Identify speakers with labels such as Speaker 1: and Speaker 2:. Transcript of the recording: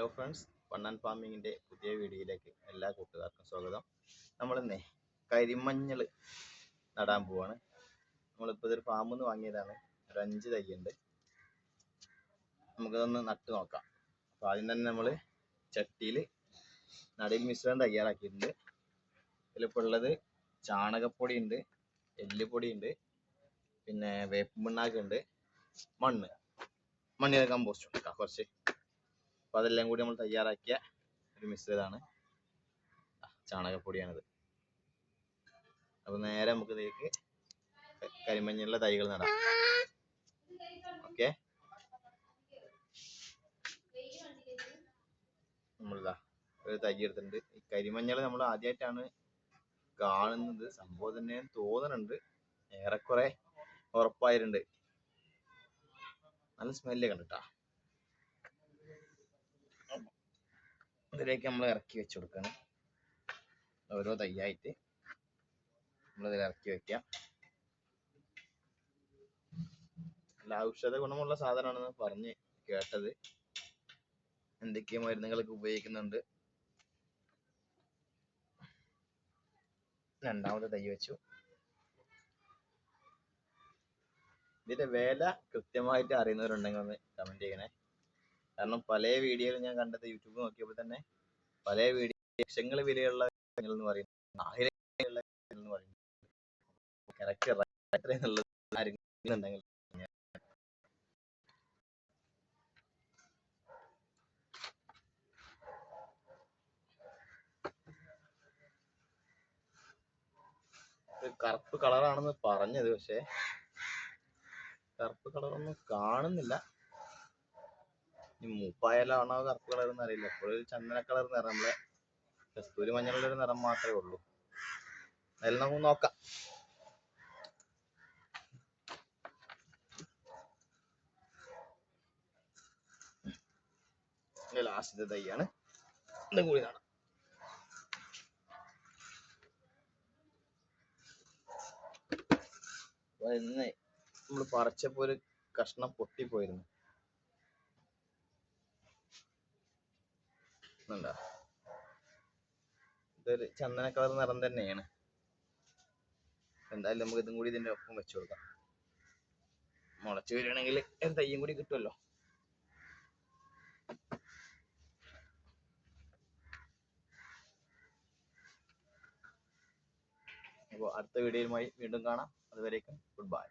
Speaker 1: Hello friends Vannan ഫാമിങ്ങിന്റെ പുതിയ വീഡിയോയിലേക്ക് എല്ലാ കൂട്ടുകാർക്കും സ്വാഗതം. നമ്മളിന്നേ കരിമഞ്ഞൾ നടാൻ പോവാണ്. നമ്മളിപ്പോൾ ഇതൊരു ഫാമിൽ നിന്ന് വാങ്ങിയതാണ്. ഒരു അഞ്ച് തൈയുണ്ട്. നമുക്കതൊന്ന് നട്ട് നോക്കാം. അപ്പോൾ ആദ്യം തന്നെ നമ്മൾ ചട്ടിയിൽ നടയിൽ മിശ്രം തയ്യാറാക്കിയിട്ടുണ്ട്. ഇതിലിപ്പോൾ ഉള്ളത് ചാണകപ്പൊടി ഉണ്ട് പിന്നെ വേപ്പ് പിണ്ണാക്കുണ്ട് മണ്ണ്. മണ്ണിര കമ്പോസ്റ്റ് ഉണ്ട് കുറച്ച് അപ്പൊ അതെല്ലാം കൂടി നമ്മൾ തയ്യാറാക്കിയ ഒരു മിശ്രിതമാണ്. ചാണകപ്പൊടിയാണിത്. അപ്പൊ നേരെ നമുക്ക് ഇതിലേക്ക് കരിമഞ്ഞളിലെ തൈകൾ നടാം. ഓക്കെ. നമ്മളിതാ ഒരു തൈ എടുത്തിട്ടുണ്ട്. ഈ കരിമഞ്ഞൾ നമ്മൾ ആദ്യമായിട്ടാണ് കാണുന്നത്. സംഭവം തന്നെ തോന്നുന്നുണ്ട്. ഏറെക്കുറെ ഉറപ്പായിട്ടുണ്ട്. നല്ല സ്മെല്ല് കണ്ടിട്ടാ. ഇതിലേക്ക് നമ്മൾ ഇറക്കി വെച്ച് കൊടുക്കണം. ഓരോ തയ്യായിട്ട് നമ്മളിതിൽ ഇറക്കി വെക്കാം. നല്ല ഔഷധ ഗുണമുള്ള സാധനമാണെന്ന് പറഞ്ഞ് കേട്ടത്. എന്തൊക്കെയോ മരുന്നുകളൊക്കെ ഉപയോഗിക്കുന്നുണ്ട്? രണ്ടാമത്തെ തൈ വെച്ചു. ഇതിന്റെ വില കൃത്യമായിട്ട് അറിയുന്നവരുണ്ടെങ്കിൽ ഒന്ന് കമന്റ് ചെയ്യണേ. കാരണം പല വീഡിയോയിൽ ഞാൻ കണ്ടത് യൂട്യൂബ് നോക്കിയപ്പോൾ തന്നെ പല വീഡിയോ ലക്ഷങ്ങൾ വിലയുള്ള എന്ന് പറയുന്നത് ആയിരം എന്ന് പറയുന്നത്. കറക്റ്റ് റൈറ്റർ കറുപ്പ് കളറാണെന്ന് പറഞ്ഞത് പക്ഷേ കറുപ്പ് കളറൊന്നും കാണുന്നില്ല. മൂപ്പായാലാണോ കറുപ്പ് കളർ എന്ന് അറിയില്ല. ചന്ദന കളർ നിറം നമ്മളെ കസ്തൂരി മഞ്ഞളുടെ ഒരു നിറം മാത്രമേ ഉള്ളൂ. അതെല്ലാം നമുക്ക് നോക്കാം. ലാസ്റ്റത്തെ തൈയാണ് ഇതും കൂടി കാണാം. ഇന്ന് നമ്മൾ പറിച്ചപ്പോ ഒരു കഷ്ണം പൊട്ടിപ്പോയിരുന്നു. കണ്ടോ ഇതൊരു ചന്ദന കളർ നിറം തന്നെയാണ്. എന്തായാലും നമുക്ക് ഇതും കൂടി ഇതിന്റെ ഒപ്പം വെച്ചു കൊടുക്കാം. മുളച്ചു വരികയാണെങ്കിൽ തയ്യും കൂടി കിട്ടുമല്ലോ. അപ്പോൾ അടുത്ത വീഡിയോയുമായി വീണ്ടും കാണാം. അതുവരേക്കും ഗുഡ് ബൈ